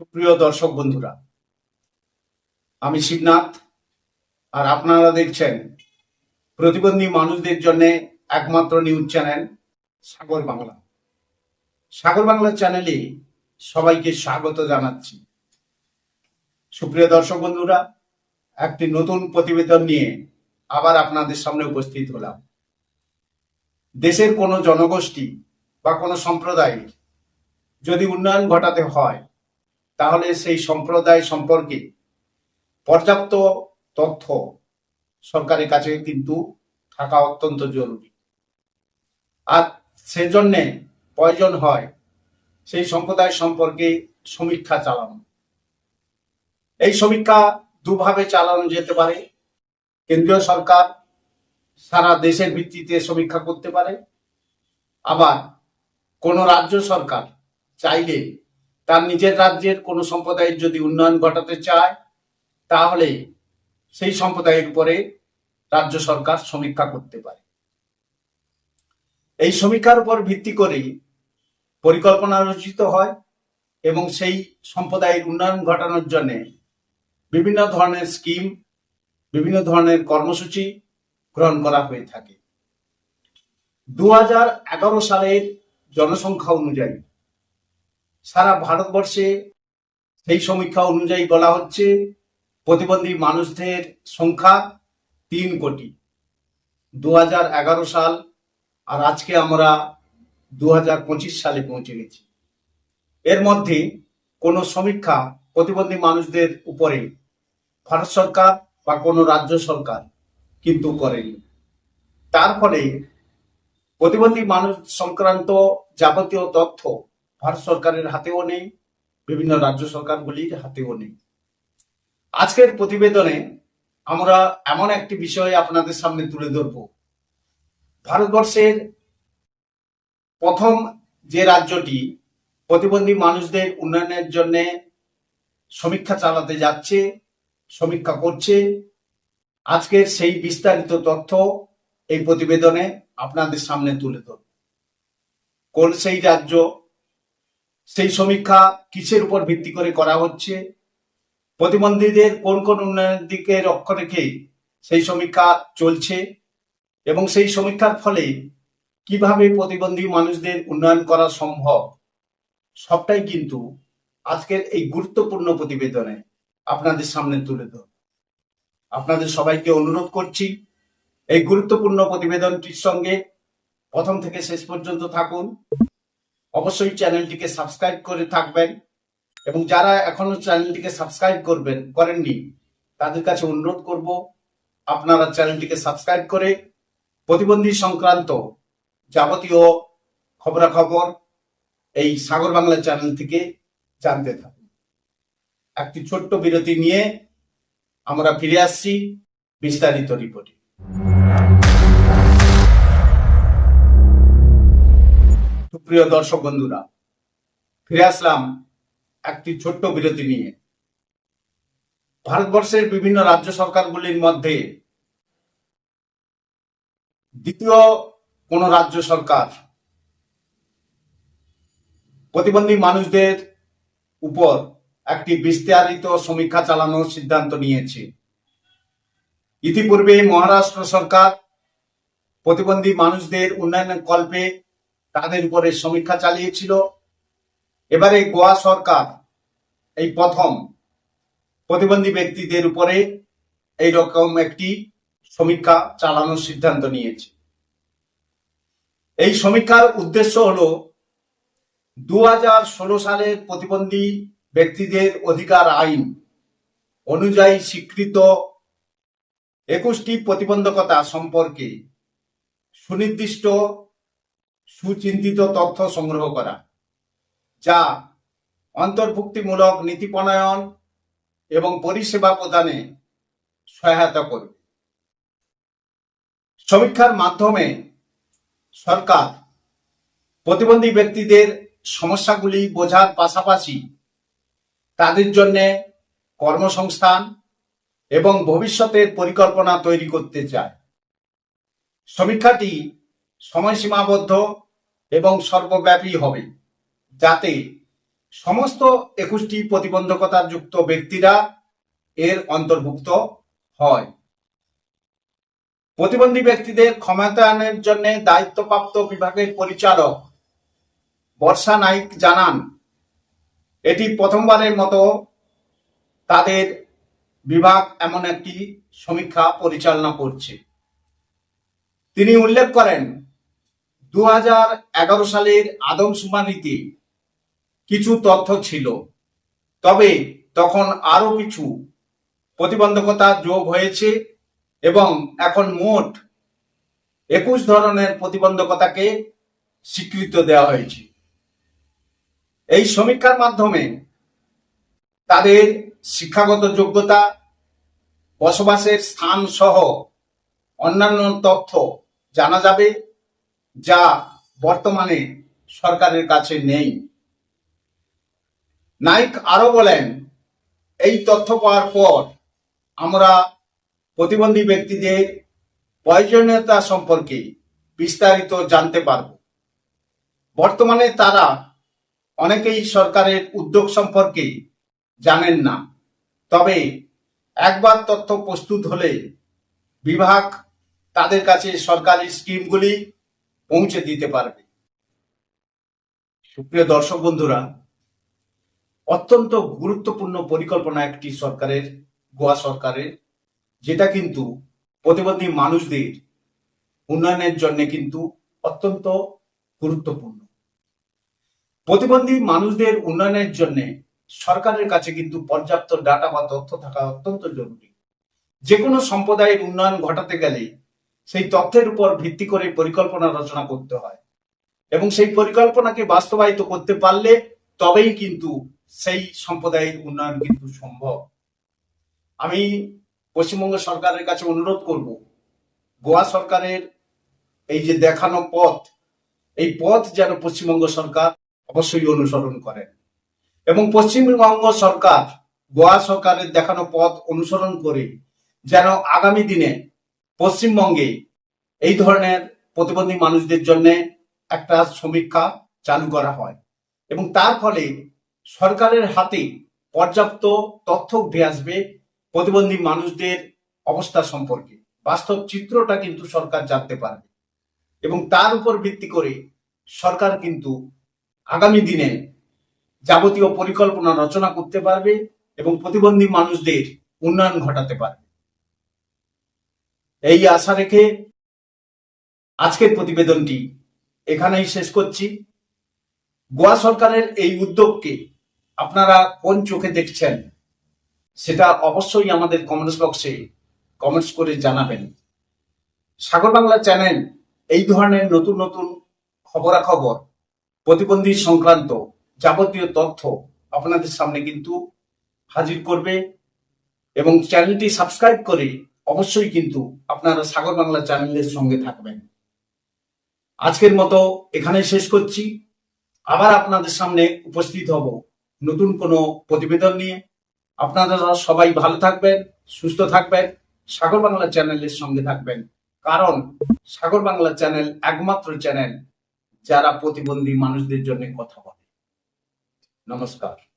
প্রিয় দর্শক বন্ধুরা, আমি শিবনাথ আর আপনারা দেখছেন প্রতিবন্ধী মানুষদের জন্য একমাত্র নিউজ চ্যানেল সাগর বাংলা। সাগর বাংলা চ্যানেলে সবাইকে স্বাগত জানাচ্ছি। সুপ্রিয় দর্শক বন্ধুরা, একটি নতুন প্রতিবেদন নিয়ে আবার আপনাদের সামনে উপস্থিত হলাম। দেশের কোনো জনগোষ্ঠী বা কোনো সম্প্রদায়ের যদি উন্নয়ন ঘটাতে হয় তাহলে সেই সম্প্রদায় সম্পর্কে পর্যাপ্ত তথ্য সরকারের কাছে কিন্তু থাকা অত্যন্ত জরুরি। আর সেজন্যে প্রয়োজন হয় সেই সম্প্রদায় সম্পর্কে সমীক্ষা চালানো। এই সমীক্ষা দুভাবে চালানো যেতে পারে। কেন্দ্রীয় সরকার সারা দেশের ভিত্তিতে সমীক্ষা করতে পারে। আবার কোনো রাজ্য সরকার চাইলে তার নিজের রাজ্যের কোনো সম্প্রদায়ের যদি উন্নয়ন ঘটাতে চায়, তাহলে সেই সম্প্রদায়ের উপরে রাজ্য সরকার সমীক্ষা করতে পারে। এই সমীক্ষার উপর ভিত্তি করে পরিকল্পনা রচিত হয় এবং সেই সম্প্রদায়ের উন্নয়ন ঘটানোর জন্য বিভিন্ন ধরনের স্কিম, বিভিন্ন ধরনের কর্মসূচি গ্রহণ করা হয়ে থাকে। দু হাজার এগারো সালের জনসংখ্যা অনুযায়ী সারা ভারতবর্ষে সেই সমীক্ষা অনুযায়ী বলা হচ্ছে প্রতিবন্ধী মানুষদের সংখ্যা তিন কোটি। দু হাজার এগারো সাল আর আজকে আমরা দু হাজার পঁচিশ সালে পৌঁছে গেছি। এর মধ্যে কোনো সমীক্ষা প্রতিবন্ধী মানুষদের উপরে ভারত সরকার বা কোনো রাজ্য সরকার কিন্তু করেনি। তার ফলে প্রতিবন্ধী মানুষ সংক্রান্ত যাবতীয় তথ্য ভারত সরকারের হাতেও নেই, বিভিন্ন রাজ্য সরকারগুলির হাতেও নেই। আজকের প্রতিবেদনে আমরা এমন একটি বিষয় আপনাদের সামনে তুলে ধরব। ভারতবর্ষের প্রথম যে রাজ্যটি, প্রতিবন্ধী মানুষদের উন্নয়নের জন্য সমীক্ষা চালাতে যাচ্ছে, সমীক্ষা করছে, আজকের সেই বিস্তারিত তথ্য এই প্রতিবেদনে আপনাদের সামনে তুলে ধরব। কোন সেই রাজ্য সেই সমীক্ষা কিসের উপর ভিত্তি করে করা হচ্ছে? প্রতিবন্ধীদের কোন কোন উন্নয়নের দিকে লক্ষ্য রেখে সেই সমীক্ষা চলছে? এবং সেই সমীক্ষার ফলে কীভাবে প্রতিবন্ধী মানুষদের উন্নয়ন করা সম্ভব? সবটাই কিন্তু আজকের এই গুরুত্বপূর্ণ প্রতিবেদনে আপনাদের সামনে তুলে ধর আপনাদের সবাইকে অনুরোধ করছি, এই গুরুত্বপূর্ণ প্রতিবেদনটির সঙ্গে প্রথম থেকে শেষ পর্যন্ত থাকুন। অবশ্যই চ্যানেলটিকে সাবস্ক্রাইব করে থাকবেন এবং যারা এখনও চ্যানেলটিকে সাবস্ক্রাইব করবেন, করেননি, তাদের কাছে অনুরোধ করব আপনারা চ্যানেলটিকে সাবস্ক্রাইব করে প্রতিবন্ধী সংক্রান্ত যাবতীয় খবরাখবর এই সাগর বাংলা চ্যানেল থেকে জানতে থাকুন। একটি ছোট্ট বিরতি নিয়ে আমরা ফিরে আসছি বিস্তারিত রিপোর্টে। সুপ্রিয় দর্শক বন্ধুরা, ফিরে আসলাম একটি ছোট্ট বিরতি নিয়ে। ভারতবর্ষের বিভিন্ন রাজ্য সরকারগুলির মধ্যে দ্বিতীয় কোন রাজ্য সরকার প্রতিবন্ধী মানুষদের উপর একটি বিস্তারিত সমীক্ষা চালানোর সিদ্ধান্ত নিয়েছে। ইতিপূর্বে মহারাষ্ট্র সরকার প্রতিবন্ধী মানুষদের উন্নয়নের কল্পে তাদের উপরে সমীক্ষা চালিয়েছিল। এবারে গোয়া সরকার এই প্রথম প্রতিবন্ধী ব্যক্তিদের উপরে এই রকম একটি সমীক্ষা চালানোর সিদ্ধান্ত নিয়েছে। এই সমীক্ষার উদ্দেশ্য হল দু হাজার ষোলো সালের প্রতিবন্ধী ব্যক্তিদের অধিকার আইন অনুযায়ী স্বীকৃত একুশটি প্রতিবন্ধকতা সম্পর্কে সুনির্দিষ্ট সুচিন্তিত তথ্য সংগ্রহ করা, যা অন্তর্ভুক্তিমূলক নীতি প্রণয়ন এবং পরিষেবা প্রদানে সহায়তা করবে। সমীক্ষার মাধ্যমে সরকার প্রতিবন্ধী ব্যক্তিদের সমস্যাগুলি বোঝার পাশাপাশি তাদের জন্য কর্মসংস্থান এবং ভবিষ্যতের পরিকল্পনা তৈরি করতে চায়। সমীক্ষাটি সময়সীমাবদ্ধ এবং সর্বব্যাপী হবে, যাতে সমস্ত একুশটি প্রতিবন্ধকতা যুক্ত ব্যক্তিরা এর অন্তর্ভুক্ত হয়। প্রতিবন্ধী ব্যক্তিদের ক্ষমতায়নের জন্য দায়িত্বপ্রাপ্ত বিভাগের পরিচালক বর্ষা নাইক জানান, এটি প্রথমবারের মতো তাদের বিভাগ এমন একটি সমীক্ষা পরিচালনা করছে। তিনি উল্লেখ করেন দু সালের আদমশুমারিতে কিছু তথ্য ছিল। তবে তখন আরও কিছু প্রতিবন্ধকতা যোগ হয়েছে এবং এখন মোট একুশ ধরনের প্রতিবন্ধকতাকে স্বীকৃত দেওয়া হয়েছে। এই সমীক্ষার মাধ্যমে তাদের শিক্ষাগত যোগ্যতা, বসবাসের স্থান সহ অন্যান্য তথ্য জানা যাবে। যা বর্তমানে সরকারের কাছে নেই। নাইক আরও বলেন, এই তথ্য পাওয়ার পর আমরা প্রতিবন্ধী ব্যক্তিদের প্রয়োজনীয়তা সম্পর্কে বিস্তারিত জানতে পারব। বর্তমানে তারা অনেকেই সরকারের উদ্যোগ সম্পর্কে জানেন না। তবে একবার তথ্য প্রস্তুত হলে বিভাগ তাদের কাছে সরকারি স্কিমগুলি পৌঁছে দিতে পারবে। সুপ্রিয় দর্শক বন্ধুরা, অত্যন্ত গুরুত্বপূর্ণ পরিকল্পনা একটি সরকারের, গোয়া সরকারের, যেটা কিন্তু প্রতিবন্ধী মানুষদের উন্নয়নের জন্য কিন্তু অত্যন্ত গুরুত্বপূর্ণ। প্রতিবন্ধী মানুষদের উন্নয়নের জন্য সরকারের কাছে কিন্তু পর্যাপ্ত ডাটা বা তথ্য থাকা অত্যন্ত জরুরি। যে কোনো সম্প্রদায়ের উন্নয়ন ঘটাতে গেলে সেই তথ্যের উপর ভিত্তি করে পরিকল্পনা রচনা করতে হয়। এবং সেই পরিকল্পনাকে বাস্তবায়িত করতে পারলে তবেই কিন্তু সেই সম্প্রদায়ের উন্নয়ন কিন্তু সম্ভব। আমি পশ্চিমবঙ্গ সরকারের কাছে অনুরোধ করব, গোয়া সরকারের এই যে দেখানো পথ, এই পথ যেন পশ্চিমবঙ্গ সরকার অবশ্যই অনুসরণ করেন এবং পশ্চিমবঙ্গ সরকার গোয়া সরকারের দেখানো পথ অনুসরণ করে যেন আগামী দিনে পশ্চিমবঙ্গে এই ধরনের প্রতিবন্ধী মানুষদের জন্য একটা সমীক্ষা চালু করা হয় এবং তার ফলে সরকারের হাতে পর্যাপ্ত তথ্য উঠে আসবে প্রতিবন্ধী মানুষদের অবস্থা সম্পর্কে। বাস্তব চিত্রটা কিন্তু সরকার জানতে পারবে এবং তার উপর ভিত্তি করে সরকার কিন্তু আগামী দিনে যাবতীয় পরিকল্পনা রচনা করতে পারবে এবং প্রতিবন্ধী মানুষদের উন্নয়ন ঘটাতে পারবে। এই আশা রেখে আজকের প্রতিবেদনটি এখানেই শেষ করছি। গোয়া সরকারের এই উদ্যোগকে আপনারা কোন চোখে দেখছেন সেটা অবশ্যই আমাদের কমেন্টস বক্সে কমেন্টস করে জানাবেন। সাগর বাংলা চ্যানেল এই ধরনের নতুন নতুন খবরাখবর, প্রতিবন্ধী সংক্রান্ত যাবতীয় তথ্য আপনাদের সামনে কিন্তু হাজির করবে এবং চ্যানেলটি সাবস্ক্রাইব করে অবশ্যই কিন্তু আপনারা সাগর বাংলা চ্যানেলের সঙ্গে থাকবেন। আজকের মতো এখানে শেষ করছি। আবার আপনাদের সামনে উপস্থিত হব নতুন কোনো প্রতিবেদন নিয়ে। আপনারা সবাই ভালো থাকবেন, সুস্থ থাকবেন, সাগর বাংলা চ্যানেলের সঙ্গে থাকবেন। কারণ সাগর বাংলা চ্যানেল একমাত্র চ্যানেল যারা প্রতিবন্ধী মানুষদের জন্য কথা বলে। নমস্কার।